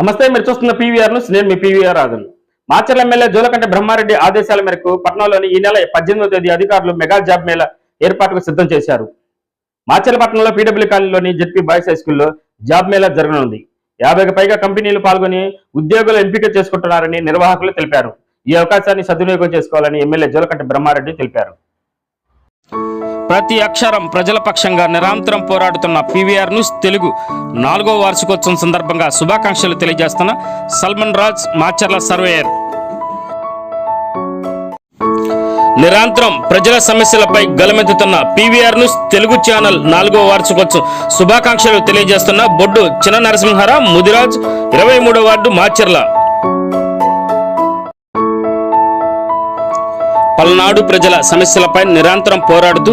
నమస్తే మీరు చూస్తున్న పీవీఆర్ న్యూస్. నేను మీ పీవీఆర్ రాజన్. మాచర్ల ఎమ్మెల్యే జోలకంటి బ్రహ్మారెడ్డి ఆదేశాల మేరకు పట్నంలోని ఈ నెల పద్దెనిమిదో తేదీ అధికారులు మెగా జాబ్ మేళ ఏర్పాటుకు సిద్ధం చేశారు. మాచర్ల పట్టణంలో పీడబ్ల్యూ కాలనీలోని జెడ్పీ బాయ్స్ హై స్కూల్లో జాబ్ మేళా జరగనుంది. యాభైకి పైగా కంపెనీలు పాల్గొని ఉద్యోగులు ఎంపిక చేసుకుంటున్నారని నిర్వాహకులు తెలిపారు. ఈ అవకాశాన్ని సద్వినియోగం చేసుకోవాలని ఎమ్మెల్యే జోలకంట బ్రహ్మారెడ్డి తెలిపారు. ప్రతి అక్షరం ప్రజల పక్షంగా నిరంతరం పోరాడుతున్న పీవీఆర్ న్యూస్ తెలుగు నాలుగో వార్షికోత్సవం సందర్భంగా శుభాకాంక్షలు తెలియజేస్తున్న సల్మన్ రాజ్ మాచర్ల సర్వేయర్. నిరంతరం ప్రజల సమస్యలపై గలమెత్తుతున్న పీవీఆర్ న్యూస్ తెలుగు ఛానల్ నాలుగో వార్షికోత్సవం శుభాకాంక్షలు తెలియజేస్తున్న బొడ్డు చిన్న నరసింహారావు ముదిరాజ్ ఇరవై మూడో వార్డు మాచర్ల. పల్నాడు ప్రజల సమస్యలపై నిరంతరం పోరాడుతూ